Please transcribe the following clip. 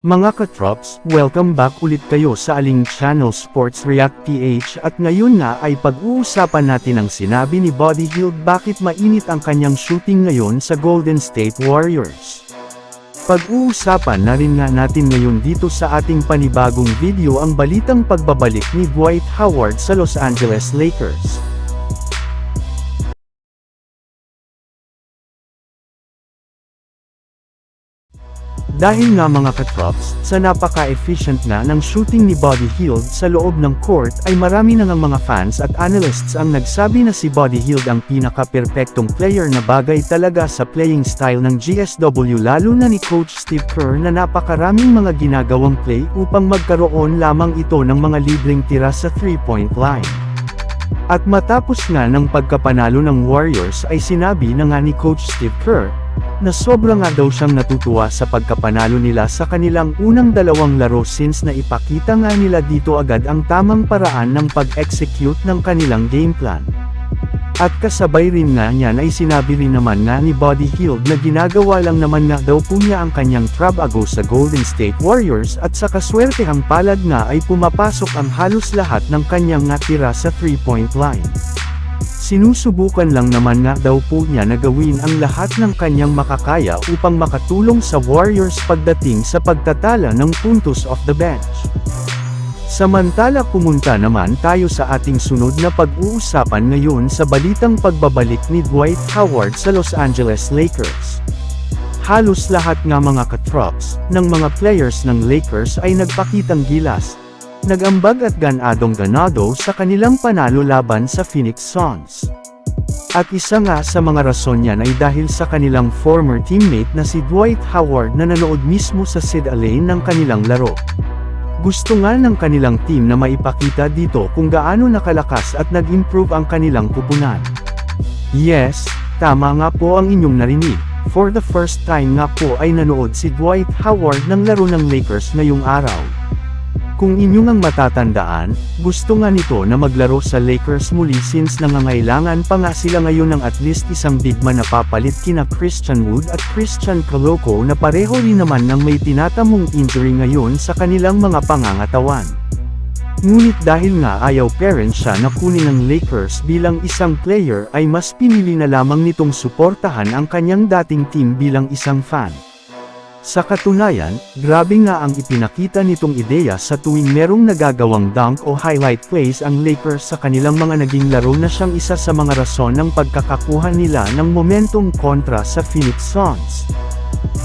Mga katrops, welcome back ulit kayo sa aling channel Sports React PH at ngayon nga ay pag-uusapan natin ang sinabi ni Body Hield bakit mainit ang kanyang shooting ngayon sa Golden State Warriors. Pag-uusapan na rin nga natin ngayon dito sa ating panibagong video ang balitang pagbabalik ni Dwight Howard sa Los Angeles Lakers. Dahil nga mga katrops, sa napaka-efficient na ng shooting ni Body Hield sa loob ng court ay marami na ng mga fans at analysts ang nagsabi na si Body Hield ang pinaka-perpektong player na bagay talaga sa playing style ng GSW lalo na ni Coach Steve Kerr na napakaraming mga ginagawang play upang magkaroon lamang ito ng mga libreng tira sa 3-point line. At matapos nga ng pagkapanalo ng Warriors ay sinabi na nga ni Coach Steve Kerr, na sobra nga daw siyang natutuwa sa pagkapanalo nila sa kanilang unang dalawang laro since na ipakita nga nila dito agad ang tamang paraan ng pag-execute ng kanilang game plan. At kasabay rin nga niyan ay sinabi rin naman nga ni Body Hield na ginagawa lang naman nga daw po niya ang kanyang trabago sa Golden State Warriors at sa kaswertehang palad nga ay pumapasok ang halos lahat ng kanyang nga tira sa 3-point line. Sinusubukan lang naman nga daw po niya na gawin ang lahat ng kanyang makakaya upang makatulong sa Warriors pagdating sa pagtatala ng puntos off the bench. Samantala pumunta naman tayo sa ating sunod na pag-uusapan ngayon sa balitang pagbabalik ni Dwight Howard sa Los Angeles Lakers. Halos lahat nga mga katrops, ng mga players ng Lakers ay nagpakitang gilas, nagambag at ganadong ganado sa kanilang panalo laban sa Phoenix Suns. At isa nga sa mga rason niyan ay dahil sa kanilang former teammate na si Dwight Howard na nanood mismo sa Sid Alain ng kanilang laro. Gusto nga ng kanilang team na maipakita dito kung gaano nakalakas at nag-improve ang kanilang kupunan. Yes, tama nga po ang inyong narinig. For the first time nga po ay nanood si Dwight Howard ng laro ng Lakers ngayong araw. Kung inyong ang matatandaan, gusto nga nito na maglaro sa Lakers muli since nangangailangan pa nga sila ngayon ng at least isang big man na papalit kina Christian Wood at Christian Coloco na pareho rin naman ng may tinatamong injury ngayon sa kanilang mga pangangatawan. Ngunit dahil nga ayaw parents siya na kunin ng Lakers bilang isang player ay mas pinili na lamang nitong suportahan ang kanyang dating team bilang isang fan. Sa katunayan, grabe nga ang ipinakita nitong ideya sa tuwing merong nagagawang dunk o highlight plays ang Lakers sa kanilang mga naging laro na siyang isa sa mga rason ng pagkakakuha nila ng momentum kontra sa Phoenix Suns.